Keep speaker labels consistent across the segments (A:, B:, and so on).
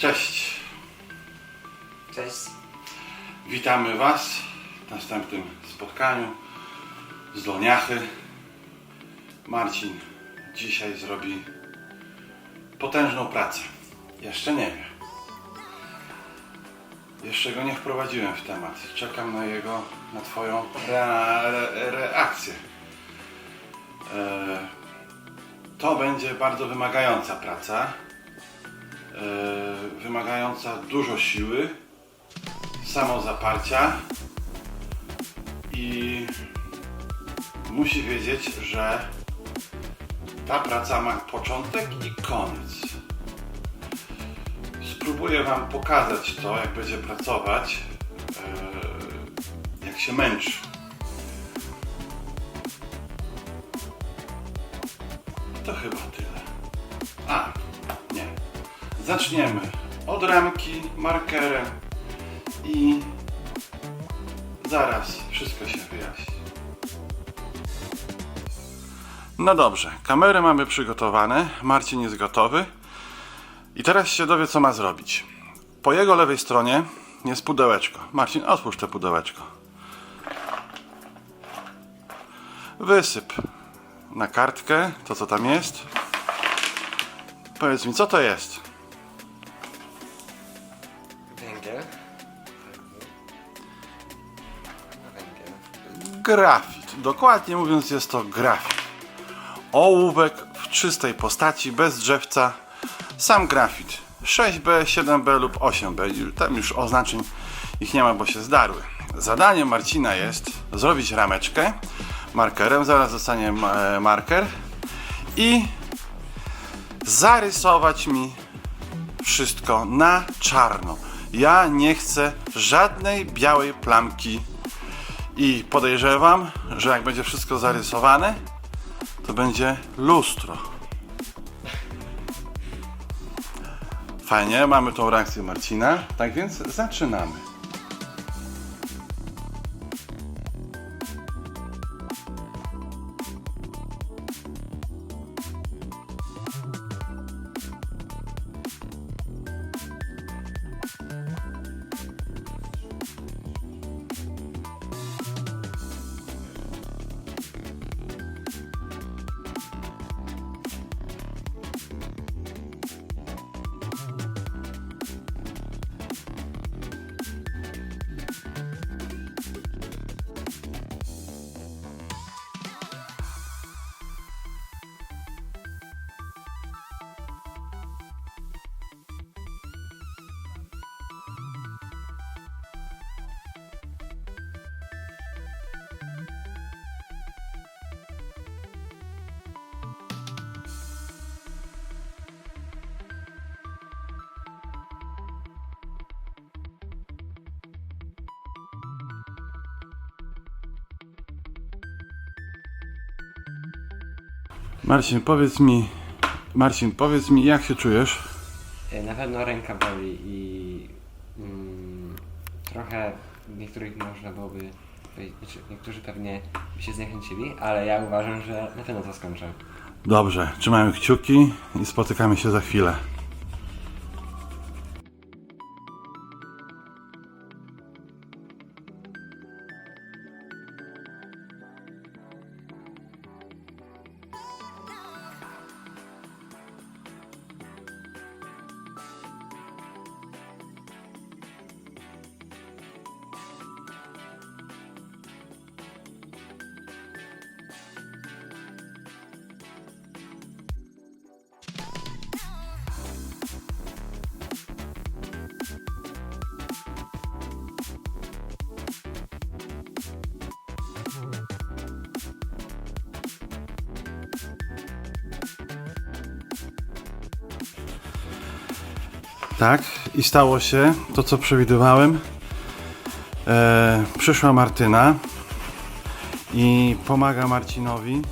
A: Cześć,
B: Cześć.
A: witamy Was w następnym spotkaniu z Doniachy. Marcin dzisiaj zrobi potężną pracę. Jeszcze nie wiem. Jeszcze go nie wprowadziłem w temat. Czekam na jego, na Twoją re, reakcję. E, to będzie bardzo wymagająca praca. E, wymagająca dużo siły, samozaparcia i musi wiedzieć, że ta praca ma początek i koniec. Spróbuję Wam pokazać to, jak będzie pracować, e, jak się męczy. To chyba tyle. A. Zaczniemy od ramki markerem i zaraz wszystko się wyjaśni. No dobrze, kamery mamy przygotowane, Marcin jest gotowy i teraz się dowie co ma zrobić. Po jego lewej stronie jest pudełeczko. Marcin, otwórz to pudełeczko. Wysyp na kartkę to co tam jest. Powiedz mi, co to jest? Grafit. Dokładnie mówiąc jest to grafit. Ołówek w czystej postaci, bez drzewca. Sam grafit. 6B, 7B lub 8B. Tam już oznaczeń ich nie ma, bo się zdarły. Zadaniem Marcina jest zrobić rameczkę markerem. Zaraz dostanie ma- marker. I zarysować mi wszystko na czarno. Ja nie chcę żadnej białej plamki i podejrzewam, że jak będzie wszystko zarysowane, to będzie lustro. Fajnie, mamy tą reakcję Marcina, tak więc zaczynamy. Marcin, powiedz mi, Marcin, powiedz mi, jak się czujesz?
B: E, Na pewno ręka boli i mm, trochę niektórych można byłoby znaczy niektórzy pewnie by się zniechęcili, ale ja uważam, że na pewno to skończę.
A: Dobrze, trzymamy kciuki i spotykamy się za chwilę. Tak, i stało się to, co przewidywałem. E, przyszła Martyna i pomaga Marcinowi.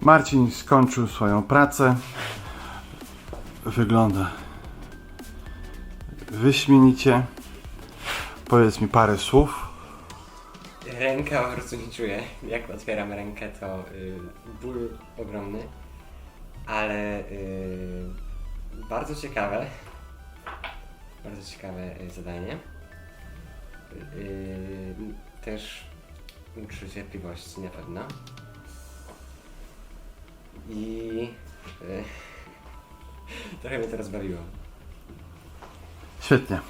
A: Marcin skończył swoją pracę. Wygląda wyśmienicie. Powiedz mi parę słów.
B: Ręka po prostu nie czuję. Jak otwieram rękę, to y, ból ogromny, ale y, bardzo ciekawe. Bardzo ciekawe y, zadanie. Też uczy cierpliwości na pewno. I y, trochę mnie to rozbawiło.
A: Świetnie.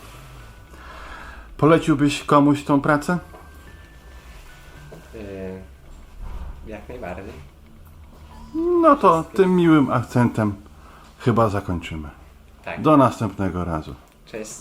A: Poleciłbyś komuś tą pracę?
B: Y, jak najbardziej.
A: No to tym miłym akcentem chyba zakończymy.
B: Tak.
A: Do następnego razu.
B: Cześć.